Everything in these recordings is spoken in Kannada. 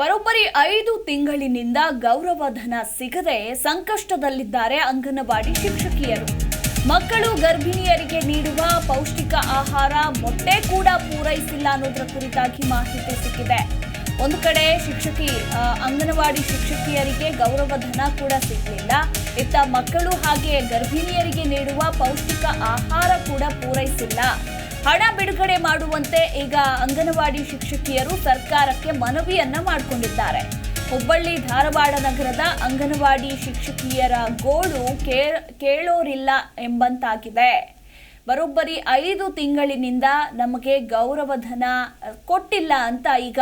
ಬರೋಬ್ಬರಿ ಐದು ತಿಂಗಳಿನಿಂದ ಗೌರವಧನ ಸಿಗದೆ ಸಂಕಷ್ಟದಲ್ಲಿದ್ದಾರೆ ಅಂಗನವಾಡಿ ಶಿಕ್ಷಕಿಯರು. ಮಕ್ಕಳು ಗರ್ಭಿಣಿಯರಿಗೆ ನೀಡುವ ಪೌಷ್ಟಿಕ ಆಹಾರ ಮೊಟ್ಟೆ ಕೂಡ ಪೂರೈಸಿಲ್ಲ ಅನ್ನೋದರ ಕುರಿತಾಗಿ ಮಾಹಿತಿ ಸಿಕ್ಕಿದೆ. ಒಂದು ಕಡೆ ಶಿಕ್ಷಕಿ ಅಂಗನವಾಡಿ ಶಿಕ್ಷಕಿಯರಿಗೆ ಗೌರವಧನ ಕೂಡ ಸಿಗಲಿಲ್ಲ. ಇತ್ತ ಮಕ್ಕಳು ಹಾಗೆ ಗರ್ಭಿಣಿಯರಿಗೆ ನೀಡುವ ಪೌಷ್ಟಿಕ ಆಹಾರ ಕೂಡ ಪೂರೈಸಿಲ್ಲ. ಹಣ ಬಿಡುಗಡೆ ಮಾಡುವಂತೆ ಈಗ ಅಂಗನವಾಡಿ ಶಿಕ್ಷಕಿಯರು ಸರ್ಕಾರಕ್ಕೆ ಮನವಿಯನ್ನ ಮಾಡಿಕೊಂಡಿದ್ದಾರೆ. ಹುಬ್ಬಳ್ಳಿ ಧಾರವಾಡ ನಗರದ ಅಂಗನವಾಡಿ ಶಿಕ್ಷಕಿಯರ ಗೋಳು ಕೇಳೋರಿಲ್ಲ ಎಂಬಂತಾಗಿದೆ. ಬರೋಬ್ಬರಿ ಐದು ತಿಂಗಳಿನಿಂದ ನಮಗೆ ಗೌರವಧನ ಕೊಟ್ಟಿಲ್ಲ ಅಂತ ಈಗ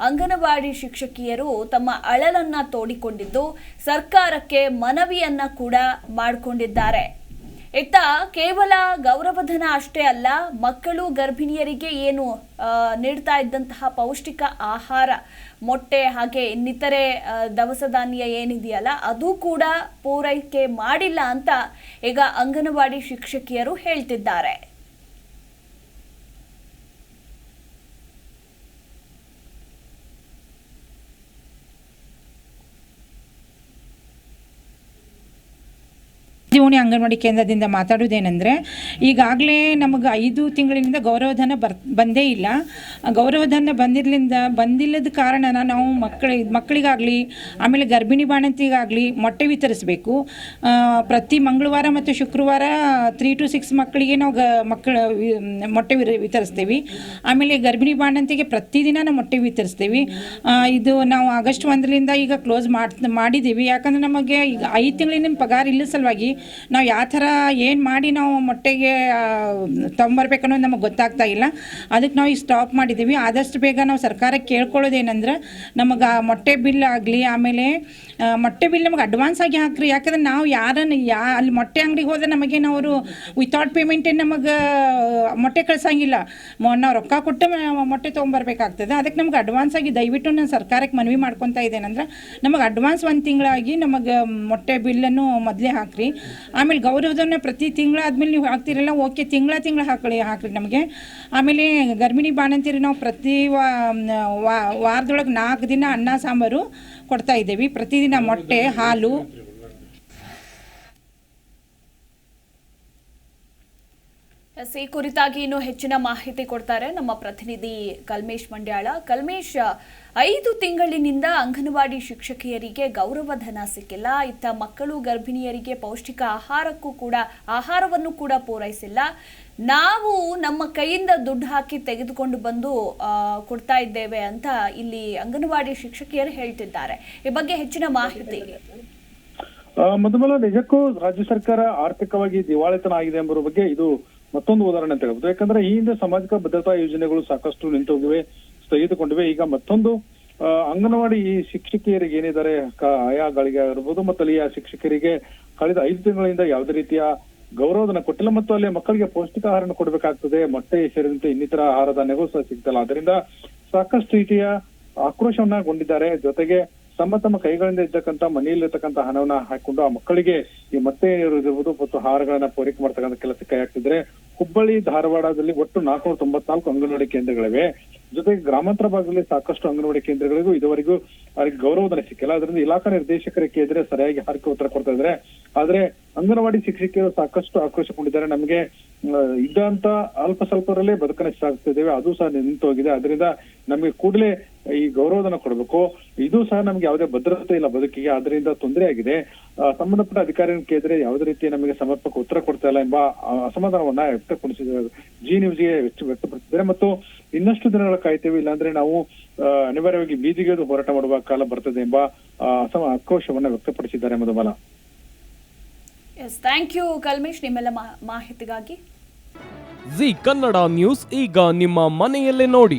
ಅಂಗನವಾಡಿ ಶಿಕ್ಷಕಿಯರು ತಮ್ಮ ಅಳಲನ್ನ ತೋಡಿಕೊಂಡಿದ್ದು ಸರ್ಕಾರಕ್ಕೆ ಮನವಿಯನ್ನ ಕೂಡ ಮಾಡಿಕೊಂಡಿದ್ದಾರೆ. ಇತ್ತ ಕೇವಲ ಗೌರವಧನ ಅಷ್ಟೇ ಅಲ್ಲ, ಮಕ್ಕಳು ಗರ್ಭಿಣಿಯರಿಗೆ ಏನು ನೀಡ್ತಾ ಇದ್ದಂತಹ ಪೌಷ್ಟಿಕ ಆಹಾರ, ಮೊಟ್ಟೆ ಹಾಗೆ ಇನ್ನಿತರೆ ದವಸ ಧಾನ್ಯ ಏನಿದೆಯಲ್ಲ, ಅದು ಕೂಡ ಪೂರೈಕೆ ಮಾಡಿಲ್ಲ ಅಂತ ಈಗ ಅಂಗನವಾಡಿ ಶಿಕ್ಷಕಿಯರು ಹೇಳ್ತಿದ್ದಾರೆ. ಜೀವನಿ ಅಂಗನವಾಡಿ ಕೇಂದ್ರದಿಂದ ಮಾತಾಡೋದೇನೆಂದರೆ ಈಗಾಗಲೇ ನಮಗೆ ಐದು ತಿಂಗಳಿನಿಂದ ಗೌರವಧನ ಬರ್, ಬಂದೇ ಇಲ್ಲ. ಗೌರವಧನ ಬಂದಿರಲಿಂದ, ಬಂದಿಲ್ಲದ ಕಾರಣ ನಾವು ಮಕ್ಕಳ, ಮಕ್ಕಳಿಗಾಗಲಿ, ಆಮೇಲೆ ಗರ್ಭಿಣಿ ಬಾಣಂತಿಗಾಗಲಿ ಮೊಟ್ಟೆ ವಿತರಿಸಬೇಕು. ಪ್ರತಿ ಮಂಗಳವಾರ ಮತ್ತು ಶುಕ್ರವಾರ ತ್ರೀ ಟು ಸಿಕ್ಸ್ ಮಕ್ಕಳಿಗೆ ನಾವು ಗ, ಮಕ್ಕಳ ಮೊಟ್ಟೆ ವಿತರಿಸ್ತೀವಿ. ಆಮೇಲೆ ಗರ್ಭಿಣಿ ಬಾಣಂತಿಗೆ ಪ್ರತಿದಿನ ನಾವು ಮೊಟ್ಟೆ ವಿತರಿಸ್ತೀವಿ. ಇದು ನಾವು ಆಗಸ್ಟ್ ಒಂದರಿಂದ ಈಗ ಕ್ಲೋಸ್ ಮಾಡಿ, ಮಾಡಿದ್ದೀವಿ. ಯಾಕಂದ್ರೆ ನಮಗೆ ಈಗ ಐದು ತಿಂಗಳಿನ ಪಗಾರ ಇಲ್ಲ ಸಲುವಾಗಿ ನಾವು ಯಾವ ಥರ ಏನು ಮಾಡಿ ನಾವು ಮೊಟ್ಟೆಗೆ ತೊಗೊಂಬರ್ಬೇಕು ಅನ್ನೋದು ನಮಗೆ ಗೊತ್ತಾಗ್ತಾ ಇಲ್ಲ. ಅದಕ್ಕೆ ನಾವು ಈಗ ಸ್ಟಾಪ್ ಮಾಡಿದ್ದೀವಿ ಆದಷ್ಟು ಬೇಗ ನಾವು ಸರ್ಕಾರಕ್ಕೆ ಕೇಳ್ಕೊಳ್ಳೋದೇನೆಂದ್ರೆ ನಮಗೆ ಆ ಮೊಟ್ಟೆ ಬಿಲ್ ಆಗಲಿ, ಆಮೇಲೆ ಮೊಟ್ಟೆ ಬಿಲ್ ನಮಗೆ ಅಡ್ವಾನ್ಸ್ ಆಗಿ ಹಾಕ್ರಿ. ಯಾಕಂದ್ರೆ ನಾವು ಯಾರನ್ನು ಯಾ, ಅಲ್ಲಿ ಮೊಟ್ಟೆ ಅಂಗಡಿಗೆ ಹೋದ್ರೆ ನಮಗೇನು ಅವರು ವಿತೌಟ್ ಪೇಮೆಂಟೇ ನಮಗೆ ಮೊಟ್ಟೆ ಕಳ್ಸಂಗಿಲ್ಲ. ನಾವು ರೊಕ್ಕ ಕೊಟ್ಟು ಮೊಟ್ಟೆ ತೊಗೊಂಬರ್ಬೇಕಾಗ್ತದೆ ಅದಕ್ಕೆ ನಮ್ಗೆ ಅಡ್ವಾನ್ಸ್ ಆಗಿ ದಯವಿಟ್ಟು ನಾನು ಸರ್ಕಾರಕ್ಕೆ ಮನವಿ ಮಾಡ್ಕೊತಾ ಇದ್ದೇನೆಂದ್ರೆ ನಮಗೆ ಅಡ್ವಾನ್ಸ್ ಒಂದು ತಿಂಗಳಾಗಿ ನಮಗೆ ಮೊಟ್ಟೆ ಬಿಲ್ಲನ್ನು ಮೊದಲೇ ಹಾಕ್ರಿ. ಆಮೇಲೆ ಗೌರವಧನ ಪ್ರತಿ ತಿಂಗಳ ಆದ್ಮೇಲೆ ನೀವು ಹಾಕ್ತಿರಲ್ಲ, ಓಕೆ, ತಿಂಗಳ ತಿಂಗಳ ಹಾಕಳಿ ಹಾಕ್ರಿ ನಮಗೆ. ಆಮೇಲೆ ಗರ್ಭಿಣಿ ಬಾಣಂತಿರಿ ನಾವು ಪ್ರತಿ ವಾರದೊಳಗೆ ನಾಲ್ಕು ದಿನ ಅನ್ನ ಸಾಂಬಾರು ಕೊಡ್ತಾ ಇದ್ದೀವಿ. ಪ್ರತಿದಿನ ಮೊಟ್ಟೆ, ಹಾಲು ಎಸ್, ಕುರಿತಾಗಿ ಇನ್ನು ಹೆಚ್ಚಿನ ಮಾಹಿತಿ ಕೊಡ್ತಾರೆ ನಮ್ಮ ಪ್ರತಿನಿಧಿ ಕಲ್ಮೇಶ್ ಮಂಡ್ಯಾಳ. ಕಲ್ಮೇಶ್ ಐದು ತಿಂಗಳಿನಿಂದ ಅಂಗನವಾಡಿ ಶಿಕ್ಷಕಿಯರಿಗೆ ಗೌರವಧನ ಸಿಕ್ಕಿಲ್ಲ. ಇತ್ತ ಮಕ್ಕಳು ಗರ್ಭಿಣಿಯರಿಗೆ ಪೌಷ್ಟಿಕ ಆಹಾರಕ್ಕೂ ಕೂಡ ಆಹಾರವನ್ನು ಕೂಡ ಪೂರೈಸಿಲ್ಲ. ನಾವು ನಮ್ಮ ಕೈಯಿಂದ ದುಡ್ಡು ಹಾಕಿ ತೆಗೆದುಕೊಂಡು ಬಂದು ಕೊಡ್ತಾ ಇದ್ದೇವೆ ಅಂತ ಇಲ್ಲಿ ಅಂಗನವಾಡಿ ಶಿಕ್ಷಕಿಯರು ಹೇಳ್ತಿದ್ದಾರೆ. ಈ ಬಗ್ಗೆ ಹೆಚ್ಚಿನ ಮಾಹಿತಿ. ಮೊದಲ ನಿಜಕ್ಕೂ ರಾಜ್ಯ ಸರ್ಕಾರ ಆರ್ಥಿಕವಾಗಿ ದಿವಾಳಿತನ ಆಗಿದೆ ಎಂಬ ಬಗ್ಗೆ ಇದು ಮತ್ತೊಂದು ಉದಾಹರಣೆ ಅಂತ ಹೇಳ್ಬೋದು ಯಾಕಂದ್ರೆ ಈ ಹಿಂದೆ ಸಾಮಾಜಿಕ ಭದ್ರತಾ ಯೋಜನೆಗಳು ಸಾಕಷ್ಟು ನಿಂತೋಗಿವೆ, ಸ್ಥಗಿತಗೊಂಡಿವೆ. ಈಗ ಮತ್ತೊಂದು ಅಂಗನವಾಡಿ ಈ ಶಿಕ್ಷಕಿಯರಿಗೆ ಏನಿದ್ದಾರೆ ಆಯಾ ಆಯಾಗಳಿಗೆ ಆಗಿರ್ಬೋದು, ಮತ್ತು ಅಲ್ಲಿ ಶಿಕ್ಷಕರಿಗೆ ಕಳೆದ ಐದು ತಿಂಗಳಿಂದ ಯಾವುದೇ ರೀತಿಯ ಗೌರವಧನ ಕೊಟ್ಟಿಲ್ಲ, ಮತ್ತು ಅಲ್ಲಿ ಮಕ್ಕಳಿಗೆ ಪೌಷ್ಟಿಕ ಆಹಾರನ ಕೊಡಬೇಕಾಗ್ತದೆ, ಮೊಟ್ಟೆ ಸೇರಿದಂತೆ ಇನ್ನಿತರ ಆಹಾರ ಧಾನ್ಯಗಳು ಸಹ ಸಿಗ್ತಲ್ಲ. ಅದರಿಂದ ಸಾಕಷ್ಟು ರೀತಿಯ ಆಕ್ರೋಶವನ್ನಗೊಂಡಿದ್ದಾರೆ ಜೊತೆಗೆ ತಮ್ಮ ತಮ್ಮ ಕೈಗಳಿಂದ ಇದ್ದಕ್ಕಂತ ಮನೆಯಲ್ಲಿರ್ತಕ್ಕಂಥ ಹಣವನ್ನ ಹಾಕೊಂಡು ಆ ಮಕ್ಕಳಿಗೆ ಈ ಮತ್ತೆ ಇರುವುದು ಮತ್ತು ಆಹಾರಗಳನ್ನ ಪೂರೈಕೆ ಮಾಡ್ತಕ್ಕಂಥ ಕೆಲಸ ಕೈ ಹಾಕ್ತಿದ್ರೆ ಹುಬ್ಬಳ್ಳಿ ಧಾರವಾಡದಲ್ಲಿ ಒಟ್ಟು ನಾಲ್ಕುನೂರ ತೊಂಬತ್ನಾಲ್ಕು ಅಂಗನವಾಡಿ ಕೇಂದ್ರಗಳಿವೆ. ಜೊತೆಗೆ ಗ್ರಾಮಾಂತರ ಭಾಗದಲ್ಲಿ ಸಾಕಷ್ಟು ಅಂಗನವಾಡಿ ಕೇಂದ್ರಗಳಿಗೂ ಇದುವರೆಗೂ ಅವ್ರಿಗೆ ಗೌರವಧನ ಸಿಕ್ಕಿಲ್ಲ. ಅದರಿಂದ ಇಲಾಖಾ ನಿರ್ದೇಶಕರ ಕೇಳಿದ್ರೆ ಸರಿಯಾಗಿ ಹಾರಿಕೆ ಉತ್ತರ ಕೊಡ್ತಾ ಇದ್ದಾರೆ. ಆದ್ರೆ ಅಂಗನವಾಡಿ ಶಿಕ್ಷಕಿಯರು ಸಾಕಷ್ಟು ಆಕ್ರೋಶಗೊಂಡಿದ್ದಾರೆ ನಮಗೆ ಇದ್ದಂತ ಅಲ್ಪ ಸ್ವಲ್ಪರಲ್ಲೇ ಬದುಕನ್ನ ಸಾಗಿಸ್ತಿದ್ದೇವೆ ಅದು ಸಹ ನಿಂತು ಹೋಗಿದೆ ಅದರಿಂದ ನಮಗೆ ಕೂಡಲೇ ಈ ಗೌರವಧನ ಕೊಡಬೇಕು. ಇದು ಸಹ ನಮ್ಗೆ ಯಾವುದೇ ಭದ್ರತೆ ಇಲ್ಲ ಬದುಕಿಗೆ ಅದರಿಂದ ತೊಂದರೆ ಆಗಿದೆ. ಸಂಬಂಧಪಟ್ಟ ಅಧಿಕಾರಿಯನ್ನು ಕೇಳಿದ್ರೆ ಯಾವುದೇ ರೀತಿ ನಮಗೆ ಸಮರ್ಪಕ ಉತ್ತರ ಕೊಡ್ತಾ ಇಲ್ಲ ಎಂಬ ಅಸಮಾಧಾನವನ್ನ ವ್ಯಕ್ತಪಡಿಸಿದ್ದಾರೆ. ಜಿ ನ್ಯೂಸ್ಗೆ ಹೆಚ್ಚು ವ್ಯಕ್ತಪಡಿಸಿದ್ದಾರೆ. ಮತ್ತು ಇನ್ನಷ್ಟು ದಿನಗಳ ಕಾಯ್ತೇವೆ ಇಲ್ಲಾಂದ್ರೆ ನಾವು ಅನಿವಾರ್ಯವಾಗಿ ಬೀದಿಗೆ ಹೋರಾಟ ಮಾಡುವ ಕಾಲ ಬರ್ತದೆ ಎಂಬ ಆ, ಅಸಮ ಆಕ್ರೋಶವನ್ನ ವ್ಯಕ್ತಪಡಿಸಿದ್ದಾರೆ Madhumala yes thank you Kalmesh ನಿಮ್ಮೆಲ್ಲ ಮಾಹಿತಿಗಾಗಿ. ಜಿ ಕನ್ನಡ ನ್ಯೂಸ್ ಈಗ ನಿಮ್ಮ ಮನೆಯಲ್ಲೇ ನೋಡಿ.